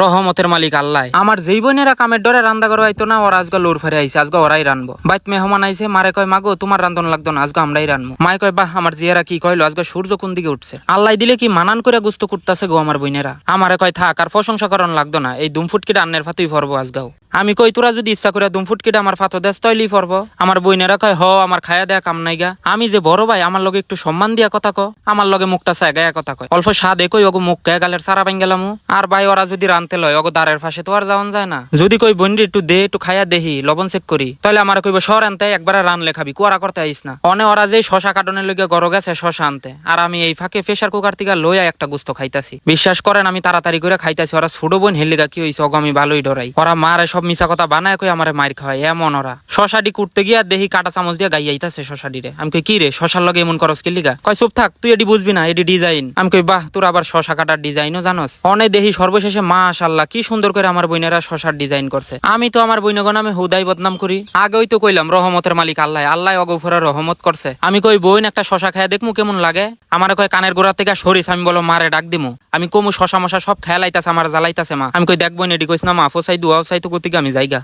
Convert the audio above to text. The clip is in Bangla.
রহমতের মালিক আল্লাহ। আমার যেই বোনেরা কামের ডরে রান্দা করো, আইতো না, ওরা আজকে লোর ফেরে আইছে আজকে ওরাই রানবো। বাইত মেহমান আইছে, মারে কয়, মাগো, তোমার রান্ধন লাগতো না আজকে আমরাই রানবো। মায় কয়, বাহ, আমার জিয়ারা কি কইলো আজকে সূর্য কোন দিকে উঠছে? আল্লাহ দিলে কি মানান করে গুস্ত করতেছে গো আমার বোনেরা? আমারে কয়, থাক, আর প্রশংসা করন লাগতো না, এই দুম ফুটকিটা আন্নের ফাতুই ফরবো আজগাও। আমি কই, তোরা যদি ইচ্ছা করে দুম ফুটকিটা আমার ফাতো দেশ তৈলি ফরবো। আমার বইনেরা কয়, হ, আমার খায়া দেয়া কাম নাই গা। আমি যে বড় ভাই, আমার লগে একটু সম্মান দিয়া কথা ক, আমার লগে মুখটা চাগায়া কথা কয়। অল্প স্বাদ একই ওগো মুখ গায়ে গালের সারা বাইন গেলাম আর ভাই, ওরা যদি রানতে লয় ওগো দাঁড়ের পাশে তো আর যাওয়ান যায় না। যদি কই বন্ডি একটু দে, একটু খায়া দেহি, লবণ চেক করি। তাহলে আমার কইব শহর আনতে, একবার রান লেখাবি কুয়ারা করতে আইস না। অনে ওরা যে শশা কাটনের লগে গরো গেছে, শশা আনতে। আর আমি এই ফাঁকে প্রেশার কুকার থেকে লইয়া একটা গুস্ত খাইতাছি। বিশ্বাস করেন, আমি তাড়াতাড়ি করে খাইতাছি, ওরা ছোট বোন হেলিগা কি হইছে ওগো আমি ভালোই ডরাই। ওরা মারে সব মিছা কথা বানায় কই আমারে মার খাওয়াই এমন ওরা। শশাডি কুটতে গিয়া দেহি কাটা চামচ দিয়া শশাডি রে আমি কই, কি রে, শশার লগে এমন করস কি লিগা? কয়, চুপ থাক, তুই এডি বুঝবি না এডি ডিজাইন। আমি কই, বাহ, তোর আবার শশা কাটার ডিজাইনও জানোস? অনে দেহি সর্বশেষে মাশাল্লাহ কি সুন্দর করে আমার বইনেরা শশার ডিজাইন করছে। আমি তো আমার বইনগো নামে হুদাই বদনাম করি। আগেই তো কইলাম, রহমতের মালিক আল্লাহ আল্লাহ অগফরা রহমত করছে। আমি কই বইন একটা শশা খায় দেখমু কেমন লাগে? আমার কয়, কানের গোড়া থেকে সরিস, আমি বলো, মারে ডাক দিমু। আমি কমু শশা মশা সব খেয়ালাইতাছে আমার জ্বালাইতাছে মা। আমি কই, দেখব নেডি কইস, না মা ফোসাই দুয়াও সাই, তো গতিকে আমি যাইগা।